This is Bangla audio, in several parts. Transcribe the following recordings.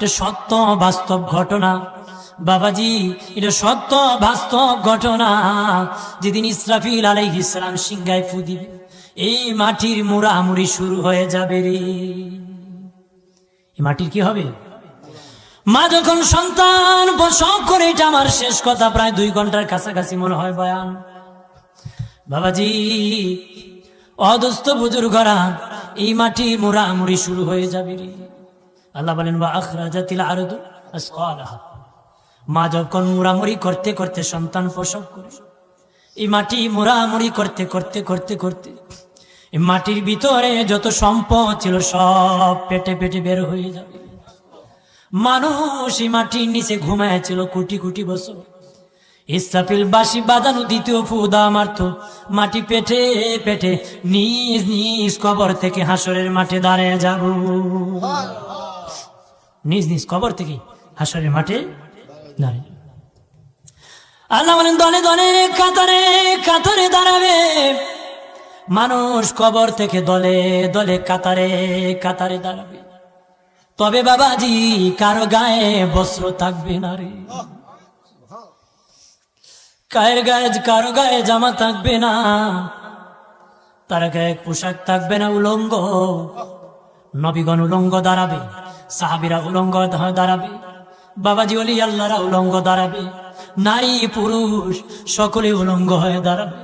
এটা সত্য বাস্তব ঘটনা। বাবাজি, এটা সত্য বাস্তব ঘটনা। যেদিন ইসরাফিল আলাইহিস ইসলাম সিংহায় ফু দিবে, এই মাটির মুড়ামুড়ি শুরু হয়ে যাবে রে। মাটির কি হবে? মা যখন সন্তান প্রসব করে, এটা আমার শেষ কথা, প্রায় দুই ঘণ্টার কাছাকাছি মনে হয় বয়ান। বাবাজি অদস্ত বুজুর্গরা, এই মাটি মুড়ামুড়ি শুরু হয়ে যাবে রে। আল্লাহ বলেন বা আখরাজাতিল আসকালাহা। মা যখন মুড়ামুড়ি করতে করতে সন্তান প্রসব করে। এই মাটি মুড়ামুড়ি করতে করতে করতে করতে এই মাটির ভিতরে যত সম্পদ ছিল সব পেটে পেটে বের হয়ে যাবে। মানুষ এই মাটির নিচে ঘুমাইছিল কোটি কোটি বছর। ইসরাফিল বাসি বাজানো দ্বিতীয় ফুদা মারত। মাটি পেটে পেটে নিজ নিজ কবর থেকে হাসরের মাঠে দাঁড়িয়ে যাব। নিজ নিজ কবর থেকে হাসরের মাঠে দাঁড়িয়ে। আল্লাহ বলেন, দলে দলে, কাতারে কাতারে দাঁড়াবে। মানুষ কবর থেকে দলে দলে, কাতারে কাতারে দাঁড়াবে। তবে বাবাজি, কারও গায়ে বস্ত্র থাকবে না রে। কায়ের গায়ে, কারও গায়ে জামা থাকবে না। তার গায়ে পোশাক থাকবে না উলঙ্গ। নবীগণ উলঙ্গ দাঁড়াবে। সাহাবিরা উলঙ্গ দাঁড়াবে। বাবাজি অলি আল্লাহরা উলঙ্গ দাঁড়াবে। নারী পুরুষ সকলে উলঙ্গ হয়ে দাঁড়াবে।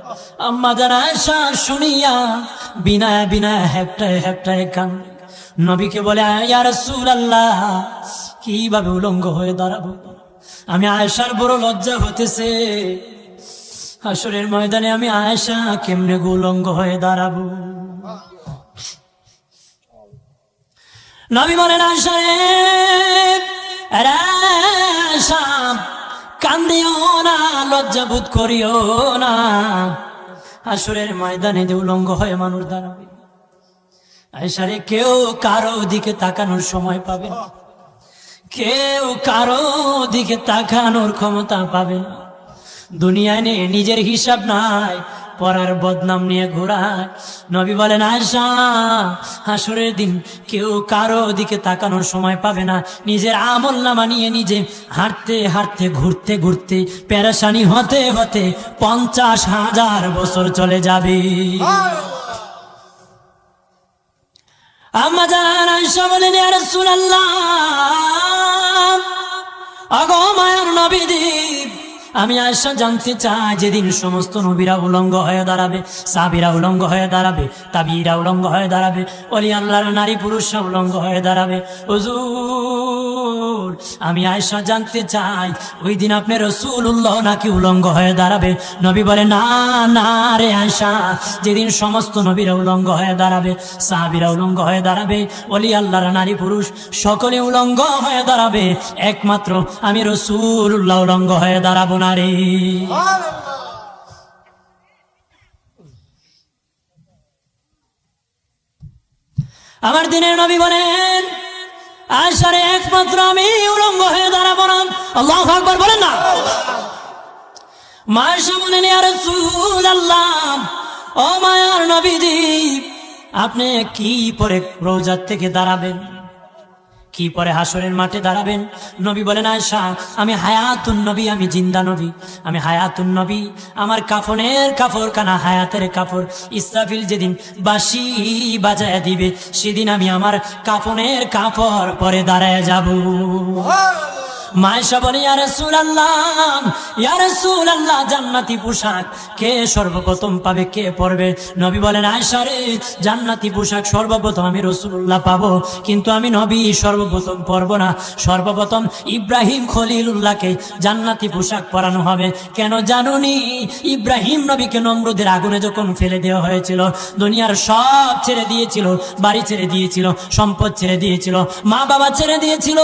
আম্মা যারা আয়সা শুনিয়া বিনায় বিনায় হেপটায় হেপটায় কান নবীকে বলে, ইয়া আল্লাহ কীভাবে উলঙ্গ হয়ে দাঁড়াবো? আমি আয়েশার বড় লজ্জা হতেছে। হাসরের ময়দানে আমি আয়েশা কেমনে উলঙ্গ হয়ে দাঁড়াবো? নবী বলেন আয়েশা রে কান্দিও না, লজ্জা বোধ করিও না। হাসরের ময়দানে যে উলঙ্গ হয়ে মানুষ দাঁড়াবে। আয়েশারে কেউ কারও দিকে তাকানোর সময় পাবে না। কেউ কারও দিকে তাকানোর ক্ষমতা পাবে না। দুনিয়ায় নিয়ে নিজের হিসাব নাই পরার বদনাম নিয়ে ঘোরায় নবী বলেন আয়সা হাসরের দিন কেউ কারও দিকে তাকানোর সময় পাবে না। নিজের আমল নামা নিয়ে নিজে হাঁটতে হাঁটতে, ঘুরতে ঘুরতে প্যারাসানি হতে হতে পঞ্চাশ হাজার বছর চলে যাবে। আম্মা জান, আয়েশা বলেন রাসূলুল্লাহ, আগো মায়ের নবীজি আমি আয়সা জানতে চাই, যেদিন সমস্ত নবীরা উলঙ্গ হয়ে দাঁড়াবে সাবিরা উলঙ্গ হয়ে দাঁড়াবে, তাবিরা উলঙ্গ হয়ে দাঁড়াবে অলি আল্লাহর নারী পুরুষরা উলঙ্গ হয়ে দাঁড়াবে। হুজুর, আমি আয়সা জানতে চাই, ওই দিন আপনি রসুল্লাহ নাকি উলঙ্গ হয়ে দাঁড়াবে? নবী বলে, না না রে আয়সা, যেদিন সমস্ত নবীরা উলঙ্গ হয়ে দাঁড়াবে, সাহাবিরা উলঙ্গ হয়ে দাঁড়াবে অলি আল্লাহর নারী পুরুষ সকলে উলঙ্গ হয়ে দাঁড়াবে। একমাত্র আমি রসুল্লাহ উলঙ্গ হয়ে দাঁড়াবো না। রে আমার দিনের নবী বলেন আশারে একমাত্র আমি উলঙ্গ হয়ে দাঁড়াবো না আল্লাহ আকবর বলেন না। মায়ের সামনে নিয়ে রসুল আল্লাহ ও মায়ার নবীজি, আপনি কি পরে রোজার থেকে দাঁড়াবেন? কি পরে হাসরের মাঠে দাঁড়াবেন? নবী বলেন আয়সা আমি হায়াতুন নবী, আমি জিন্দা নবী। আমি হায়াতুন নবী, আমার কাফনের কাফর কানা হায়াতের কাফর। ইসরাফিল যেদিন বাসি বাজায় দিবে, সেদিন আমি আমার কাফনের কাপড় পরে দাঁড়ায় যাব। মায়েশা বলে, ইয়া রাসূলুল্লাহ ইয়া রাসূলুল্লাহ, জান্নাতি পোশাক কে সর্বপ্রথম পাবে, কে পরবে? নবী বলেন, আয়েশা রে, জান্নাতি পোশাক সর্বপ্রথম আমি রাসূলুল্লাহ পাবো, কিন্তু আমি নবী সর্বপ্রথম পরব না। সর্বপ্রথম ইব্রাহিম খলিলুল্লাহকে জান্নাতি পোশাক পরানো হবে। কেন জানুনি? ইব্রাহিম নবীকে নমরুদের আগুনে যখন ফেলে দেওয়া হয়েছিল, দুনিয়ার সব ছেড়ে দিয়েছিল, বাড়ি ছেড়ে দিয়েছিল, সম্পদ ছেড়ে দিয়েছিল মা বাবা ছেড়ে দিয়েছিল,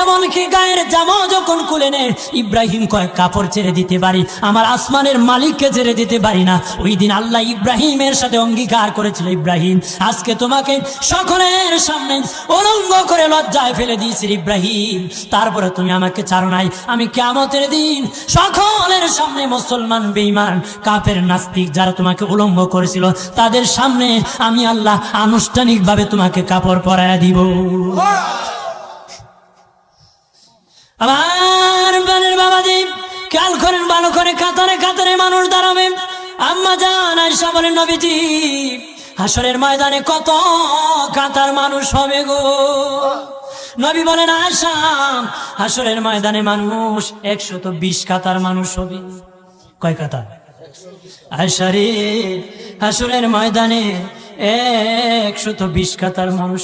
এমনকি গায়ের জামা যখন খুলে নে, ইব্রাহিম কয়েক কাপড় ছেড়ে দিতে পারি, আমার আসমানের মালিককে ছেড়ে দিতে পারি না। ওই দিন আল্লাহ ইব্রাহিমের সাথে অঙ্গীকার করেছিল, ইব্রাহিম, আজকে তোমাকে সকলের সামনে অলঙ্গ করে লজ্জায় ফেলে দিয়েছি ইব্রাহিম। তারপরে তুমি আমাকে ছাড়ো নাই। আমি কেমতের দিন সকলের সামনে মুসলমান বেইমান কাপের নাস্তিক যারা তোমাকে উলঙ্গ করেছিল, তাদের সামনে আমি আল্লাহ আনুষ্ঠানিকভাবে তোমাকে কাপড় পরায়া দিব। আমার বানের বাবাজি খেয়াল করেন ভালো করে কাতারে কাতারে মানুষ দাঁড়াবে। আম্মা জান আয়সা বলেন, নবীজি হাসরের ময়দানে কত কাতার মানুষ হবে গো। নবী বলেন আয়সা হাসরের ময়দানে মানুষ একশত বিশ কাতার মানুষ হবে। কয় কাতার? আয়সা রে হাসরের ময়দানে একশত বিশ কাতার মানুষ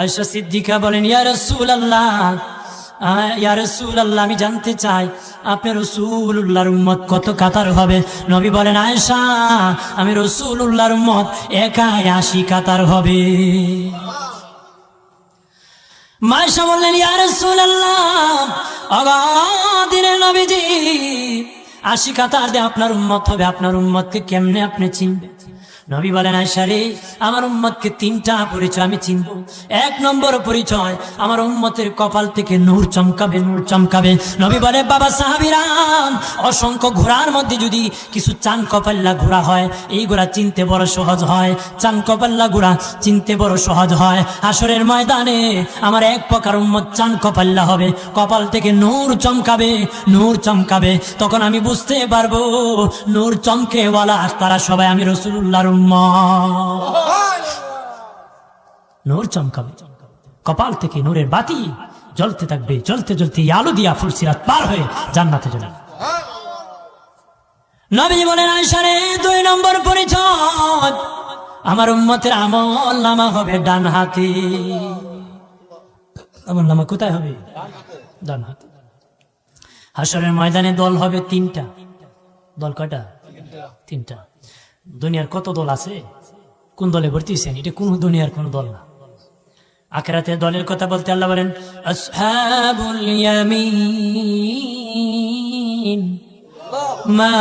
আয়সা সিদ্দিকা বলেন, ইয়া রসুল আল্লাহ আমি জানতে চাই আপনার রসুল্লাহর উম্মত কত কাতার হবে? নবী বলেন আয়সা আমি রসুল রসুল্লাহর উম্মত একাই আশি কাতার হবে। মায়সা বললেন, ইয়া রসুল্লাহ অগাদিনের নবীজি, আশি কাতার দিয়ে আপনার উম্মত হবে। আপনার উম্মতকে কেমনে আপনি চিনবেন? নবী বলেন আয়সারে আমার উম্মতকে তিনটা পরিচয় আমি চিনব। এক নম্বর পরিচয়, আমার উম্মতের কপাল থেকে নূর চমকাবে নূর চমকাবে। নবী বলে, বাবা সাহাবিরাম অসংখ্য ঘোড়ার মধ্যে যদি কিছু চান কপাল্লা ঘোড়া হয়, এই ঘোড়া চিনতে বড় সহজ হয়। চান কপাল্লা ঘোড়া চিনতে বড় সহজ হয়। আসরের ময়দানে আমার এক প্রকার উম্মত চান কপাল্লা হবে। কপাল থেকে নূর চমকাবে নূর চমকাবে। তখন আমি বুঝতে পারব, নূর চমকেওয়ালা তারা সবাই আমি রসুল্লাহর নূর চমকাবে। কপাল থেকে নূরের বাতি জ্বলতে থাকবে, জ্বলতে জ্বলতে আলো দিয়া ফুলসিরাত পার হয়ে জান্নাতে যাবে। নবী বলেন আয়সারে দুই নম্বর পরিচয় আমার উম্মতের আমল নামা হবে ডান হাতে আমল নামা কোথায় হবে? ডান হাতে হাসরের ময়দানে দল হবে তিনটা। দল কয়টা? তিনটা। দুনিয়ার কত দল আছে? কোন দলে ভর্তি এটা কোন দুনিয়ার কোন দল না। আখেরাতে দলের কথা বলতে আল্লাহ বলেন মা